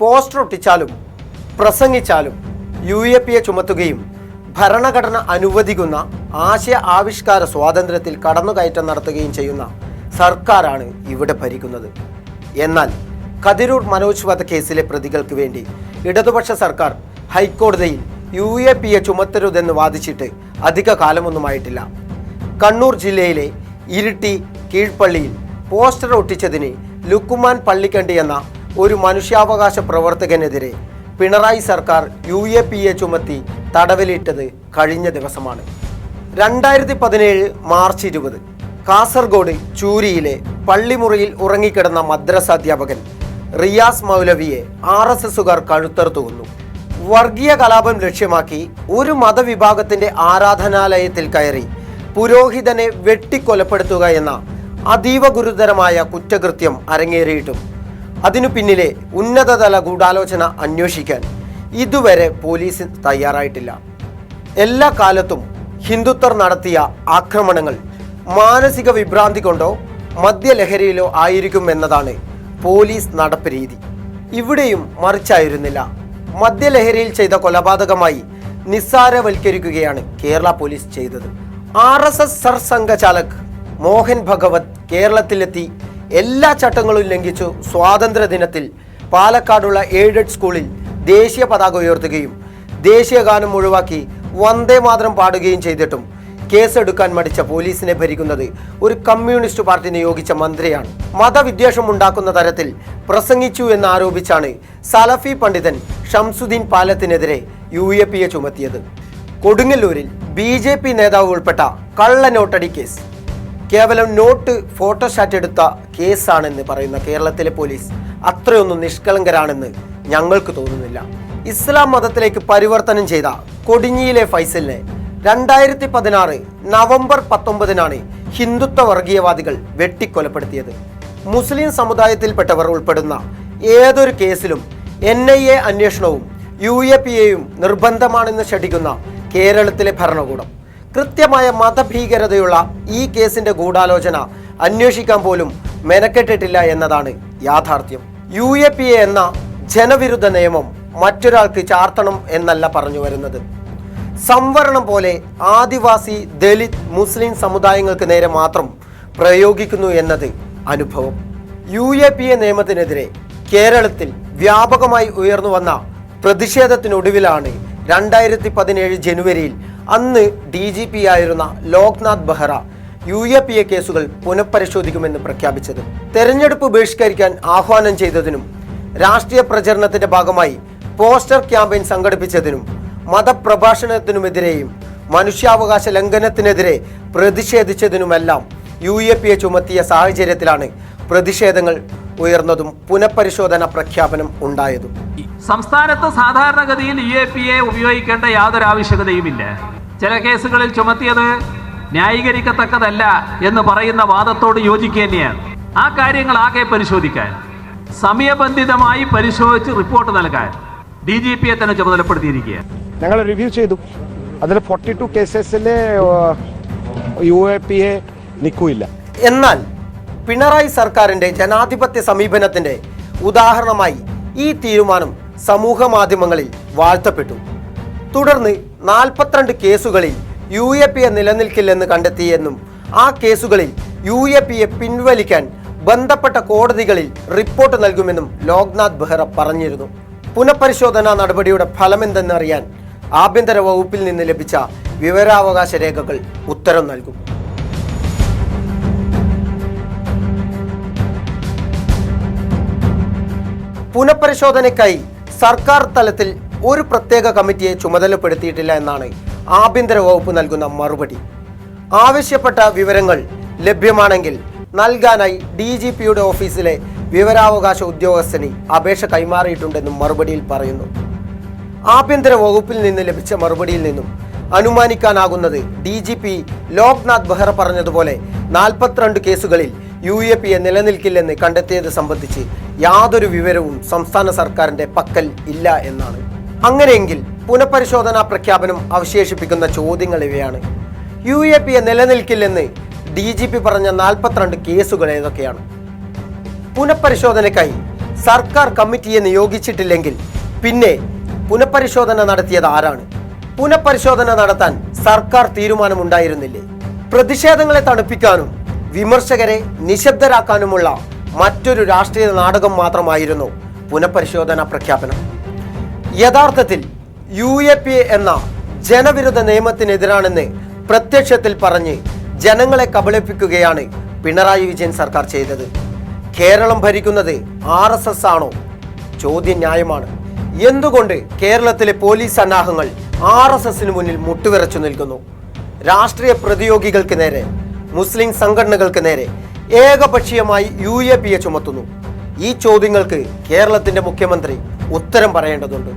Poster ഒട്ടിച്ചാലും പ്രസംഗിച്ചാലും U A P A ചുമത്തുകയും ഭരണഘടന അനുവദിക്കുന്ന ആശയ ആവിഷ്കാര സ്വാതന്ത്ര്യത്തിൽ കടന്നുകയറ്റം നടത്തുകയും ചെയ്യുന്ന സർക്കാരാണ് ഇവിടെ ഭരിക്കുന്നത്. എന്നാൽ കതിരൂർ മനോജ് വധക്കേസിലെ പ്രതികൾക്ക് വേണ്ടി ഇടതുപക്ഷ സർക്കാർ ഹൈക്കോടതിയിൽ യു എ പി എ ചുമത്തരുതെന്ന് വാദിച്ചിട്ട് അധിക കാലമൊന്നുമായിട്ടില്ല. കണ്ണൂർ ജില്ലയിലെ ഇരിട്ടി കീഴ്പള്ളിയിൽ പോസ്റ്റർ ഒട്ടിച്ചതിന് ലുക്കുമാൻ പള്ളിക്കണ്ടി എന്ന ഒരു മനുഷ്യാവകാശ പ്രവർത്തകനെതിരെ പിണറായി സർക്കാർ യു എ പി എ ചുമത്തി തടവിലിട്ടത് കഴിഞ്ഞ ദിവസമാണ്. രണ്ടായിരത്തി പതിനേഴ് മാർച്ച് ഇരുപത് കാസർഗോഡ് ചൂരിയിലെ പള്ളിമുറിയിൽ ഉറങ്ങിക്കിടന്ന മദ്രസ അധ്യാപകൻ റിയാസ് മൗലവിയെ ആർ എസ് എസുകാർ കഴുത്തർത്തു കൊന്നു. വർഗീയ കലാപം ലക്ഷ്യമാക്കി ഒരു മതവിഭാഗത്തിന്റെ ആരാധനാലയത്തിൽ കയറി പുരോഹിതനെ വെട്ടിക്കൊലപ്പെടുത്തുക എന്ന അതീവ ഗുരുതരമായ കുറ്റകൃത്യം അരങ്ങേറിയിട്ടും അതിനു പിന്നിലെ ഉന്നതതല ഗൂഢാലോചന അന്വേഷിക്കാൻ ഇതുവരെ പോലീസ് തയ്യാറായിട്ടില്ല. എല്ലാ കാലത്തും ഹിന്ദുത്വർ നടത്തിയ ആക്രമണങ്ങൾ മാനസിക വിഭ്രാന്തി കൊണ്ടോ മദ്യലഹരിയിലോ ആയിരിക്കും എന്നതാണ് പോലീസ് നടപ്പ് രീതി. ഇവിടെയും മറിച്ചായിരുന്നില്ല. മദ്യലഹരിയിൽ ചെയ്ത കൊലപാതകമായി നിസ്സാരവൽക്കരിക്കുകയാണ് കേരള പോലീസ് ചെയ്തത്. R S S Sarsanghchalak Mohan Bhagwat കേരളത്തിലെത്തി എല്ലാ ചട്ടങ്ങളും ലംഘിച്ചു സ്വാതന്ത്ര്യ ദിനത്തിൽ പാലക്കാടുള്ള എയ്ഡഡ് സ്കൂളിൽ ദേശീയ പതാക ഉയർത്തുകയും ദേശീയ ഗാനം ഒഴിവാക്കി വന്ദേ മാതരം പാടുകയും ചെയ്തിട്ടും കേസെടുക്കാൻ മടിച്ച പോലീസിനെ ഭരിക്കുന്നത് ഒരു കമ്മ്യൂണിസ്റ്റ് പാർട്ടി നിയോഗിച്ച മന്ത്രിയാണ്. മതവിദ്വേഷം ഉണ്ടാക്കുന്ന തരത്തിൽ പ്രസംഗിച്ചു എന്ന് ആരോപിച്ചാണ് സലഫി പണ്ഡിതൻ ഷംസുദ്ദീൻ പാലത്തിനെതിരെ യു എ പിയെ ചുമത്തിയത്. കൊടുങ്ങല്ലൂരിൽ ബി ജെ പി നേതാവ് ഉൾപ്പെട്ട കള്ള നോട്ടടി കേസ്. കേവലം നോട്ട് ഫോട്ടോഷാറ്റ് എടുത്ത കേസാണെന്ന് പറയുന്ന കേരളത്തിലെ പോലീസ് അത്രയൊന്നും നിഷ്കളങ്കരാണെന്ന് ഞങ്ങൾക്ക് തോന്നുന്നില്ല. ഇസ്ലാം മതത്തിലേക്ക് പരിവർത്തനം ചെയ്ത കൊടിഞ്ഞിയിലെ ഫൈസലിനെ രണ്ടായിരത്തി പതിനാറ് നവംബർ പത്തൊമ്പതിനാണ് ഹിന്ദുത്വ വർഗീയവാദികൾ വെട്ടിക്കൊലപ്പെടുത്തിയത്. മുസ്ലിം സമുദായത്തിൽപ്പെട്ടവർ ഉൾപ്പെടുന്ന ഏതൊരു കേസിലും എൻ ഐ എ അന്വേഷണവും യു എ പി എയും നിർബന്ധമാണെന്ന് ഷഠിക്കുന്ന കേരളത്തിലെ ഭരണകൂടം. കൃത്യമായ മതഭീകരതയുള്ള ഈ കേസിന്റെ ഗൂഢാലോചന അന്വേഷിക്കാൻ പോലും മെനക്കെട്ടിട്ടില്ല എന്നതാണ് യാഥാർത്ഥ്യം. യു എ പി എ എന്ന ജനവിരുദ്ധ നിയമം മറ്റൊരാൾക്ക് ചാർത്തണം എന്നല്ല പറഞ്ഞു വരുന്നത്. സംവരണം പോലെ ആദിവാസി ദലിത് മുസ്ലിം സമുദായങ്ങൾക്ക് നേരെ മാത്രം പ്രയോഗിക്കുന്നു എന്നത് അനുഭവം. യു എ പി എ നിയമത്തിനെതിരെ കേരളത്തിൽ വ്യാപകമായി ഉയർന്നു വന്ന പ്രതിഷേധത്തിനൊടുവിലാണ് രണ്ടായിരത്തി പതിനേഴ് ജനുവരിയിൽ അന്ന് ഡി ജി പി ആയിരുന്ന Loknath Behera U A P A കേസുകൾ പുനഃപരിശോധിക്കുമെന്ന് പ്രഖ്യാപിച്ചത്. തെരഞ്ഞെടുപ്പ് ബഹിഷ്കരിക്കാൻ ആഹ്വാനം ചെയ്തതിനും രാഷ്ട്രീയ പ്രചരണത്തിന്റെ ഭാഗമായി പോസ്റ്റർ ക്യാമ്പയിൻ സംഘടിപ്പിച്ചതിനും മതപ്രഭാഷണത്തിനുമെതിരെയും മനുഷ്യാവകാശ ലംഘനത്തിനെതിരെ പ്രതിഷേധിച്ചതിനുമെല്ലാം യു എ പി എ ചുമത്തിയ സാഹചര്യത്തിലാണ് പ്രതിഷേധങ്ങൾ ഉയർന്നതും പുനഃപരിശോധന പ്രഖ്യാപനം ഉണ്ടായതും. സംസ്ഥാനത്ത് സാധാരണഗതിയിൽ ഇ എ പി എ ഉപയോഗിക്കേണ്ട യാതൊരു ആവശ്യകതയുമില്ല. ചില കേസുകളിൽ ചുമത്തിയത് ന്യായീകരിക്കത്തക്കതല്ല എന്ന് പറയുന്ന വാദത്തോട് യോജിക്കുക തന്നെയാണ്. ആ കാര്യങ്ങൾ ആകെ പരിശോധിക്കാൻ സമയബന്ധിതമായി പരിശോധിച്ച് റിപ്പോർട്ട് നൽകാൻ ഡി ജി പിയെ തന്നെ ചുമതലപ്പെടുത്തിയിരിക്കുകയാണ്. ഞങ്ങൾ റിവ്യൂ ചെയ്തു. അതിൽ ഫോർട്ടി ടു കേസസിൽ യു എ പി എ നിൽക്കില്ല എന്നാൽ പിണറായി സർക്കാരിന്റെ ജനാധിപത്യ സമീപനത്തിന്റെ ഉദാഹരണമായി ഈ തീരുമാനം സമൂഹ മാധ്യമങ്ങളിൽ വാഴ്ത്തപ്പെട്ടു. തുടർന്ന് നാൽപ്പത്തിരണ്ട് കേസുകളിൽ യു എ പി എ നിലനിൽക്കില്ലെന്ന് കണ്ടെത്തിയെന്നും ആ കേസുകളിൽ യു എ പി എ പിൻവലിക്കാൻ ബന്ധപ്പെട്ട കോടതികളിൽ റിപ്പോർട്ട് നൽകുമെന്നും ലോക്നാഥ് ബെഹ്റ പറഞ്ഞിരുന്നു. പുനഃപരിശോധനാ നടപടിയുടെ ഫലമെന്തെന്നറിയാൻ ആഭ്യന്തര വകുപ്പിൽ നിന്ന് ലഭിച്ച വിവരാവകാശ രേഖകൾ ഉത്തരം നൽകും. പുനഃപരിശോധനയ്ക്കായി സർക്കാർ തലത്തിൽ ഒരു പ്രത്യേക കമ്മിറ്റിയെ ചുമതലപ്പെടുത്തിയിട്ടില്ല എന്നാണ് ആഭ്യന്തര വകുപ്പ് നൽകുന്ന മറുപടി. ആവശ്യപ്പെട്ട വിവരങ്ങൾ ലഭ്യമാണെങ്കിൽ നൽകാനായി ഡി ജി പിയുടെ ഓഫീസിലെ വിവരാവകാശ ഉദ്യോഗസ്ഥന് അപേക്ഷ കൈമാറിയിട്ടുണ്ടെന്നും മറുപടിയിൽ പറയുന്നു. ആഭ്യന്തര വകുപ്പിൽ നിന്ന് ലഭിച്ച മറുപടിയിൽ നിന്നും അനുമാനിക്കാനാകുന്നത് D G P Loknath Behera പറഞ്ഞതുപോലെ നാൽപ്പത്തിരണ്ട് കേസുകളിൽ യു എ പി എ നിലനിൽക്കില്ലെന്ന് കണ്ടെത്തിയത് സംബന്ധിച്ച് യാതൊരു വിവരവും സംസ്ഥാന സർക്കാരിന്റെ പക്കൽ ഇല്ല എന്നാണ്. അങ്ങനെയെങ്കിൽ പുനഃപരിശോധനാ പ്രഖ്യാപനം അവശേഷിപ്പിക്കുന്ന ചോദ്യങ്ങൾ ഇവയാണ്. യു എ പി എ നിലനിൽക്കില്ലെന്ന് ഡി ജി പി പറഞ്ഞ നാൽപ്പത്തിരണ്ട് കേസുകൾ ഏതൊക്കെയാണ്? പുനഃപരിശോധനയ്ക്കായി സർക്കാർ കമ്മിറ്റിയെ നിയോഗിച്ചിട്ടില്ലെങ്കിൽ പിന്നെ പുനഃപരിശോധന നടത്തിയത് ആരാണ്? പുനഃപരിശോധന നടത്താൻ സർക്കാർ തീരുമാനമുണ്ടായിരുന്നില്ലേ? പ്രതിഷേധങ്ങളെ തണുപ്പിക്കാനും വിമർശകരെ നിശബ്ദരാക്കാനുമുള്ള മറ്റൊരു രാഷ്ട്രീയ നാടകം മാത്രമായിരുന്നു പുനഃപരിശോധന പ്രഖ്യാപനം. യഥാർത്ഥത്തിൽ യു എ പി എന്ന ജനവിരുദ്ധ നിയമത്തിനെതിരാണെന്ന് പ്രത്യക്ഷത്തിൽ പറഞ്ഞ് ജനങ്ങളെ കബളിപ്പിക്കുകയാണ് പിണറായി വിജയൻ സർക്കാർ ചെയ്തത്. കേരളം ഭരിക്കുന്നത് ആർ എസ് എസ് ആണോ? ചോദ്യം ന്യായമാണ് എന്തുകൊണ്ട് കേരളത്തിലെ പോലീസ് സന്നാഹങ്ങൾ ആർ എസ് എസിന് മുന്നിൽ മുട്ടുവിറച്ചു നിൽക്കുന്നു? രാഷ്ട്രീയ പ്രതിയോഗികൾക്ക് നേരെ മുസ്ലിം സംഘടനകൾക്ക് നേരെ ഏകപക്ഷീയമായി യു എ പി എ ചുമത്തുന്നു. ഈ ചോദ്യങ്ങൾക്ക് കേരളത്തിന്റെ മുഖ്യമന്ത്രി ഉത്തരം പറയേണ്ടതുണ്ട്.